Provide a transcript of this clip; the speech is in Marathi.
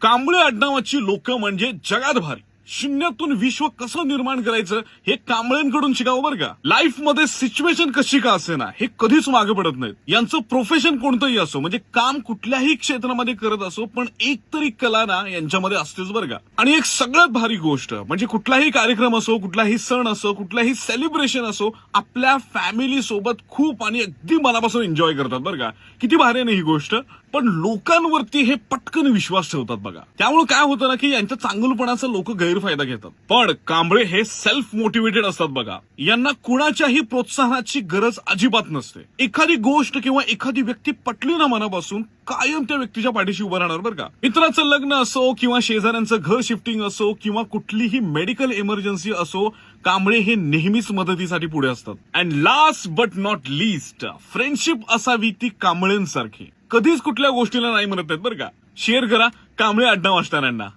कांबळे आडनावाची लोक म्हणजे जगात भारी. शून्यातून विश्व कसं निर्माण करायचं हे कांबळ्यांकडून शिकावं बरं का? लाईफमध्ये सिच्युएशन कशी का असे ना हे कधीच मागे पडत नाहीत. यांचं प्रोफेशन कोणतंही असो म्हणजे काम कुठल्याही क्षेत्रामध्ये करत असो पण एक तरी कला ना यांच्यामध्ये असतेच बरं का? आणि एक सगळ्यात भारी गोष्ट म्हणजे कुठलाही कार्यक्रम असो कुठलाही सण असो कुठलाही सेलिब्रेशन असो आपल्या फॅमिली सोबत खूप आणि अगदी मनापासून एन्जॉय करतात बरं का? किती भारी आहे ही गोष्ट. पण लोकांवरती हे पटकन विश्वास ठेवतात बघा. त्यामुळे काय होतं ना की यांच्या चांगलपणाचा लोक गैर गैरफायदा घेतात. पण कांबळे हे सेल्फ मोटिवेटेड असतात बघा. यांना कुणाच्याही प्रोत्साहनाची गरज अजिबात नसते. एखादी गोष्ट किंवा एखादी व्यक्ती पटली ना मनापासून कायम त्या व्यक्तीच्या पाठीशी उभं राहणार बरं का. मित्राचं लग्न असो किंवा शेजाऱ्यांचं घर शिफ्टिंग असो किंवा कुठलीही मेडिकल इमर्जन्सी असो कांबळे हे नेहमीच मदतीसाठी पुढे असतात. And last but not least friendship असावी ती कांबळेंसारखी. कधीच कुठल्या गोष्टीला नाही म्हणत नाहीत बरं का. शेअर करा कांबळे अड्डा असणाऱ्यांना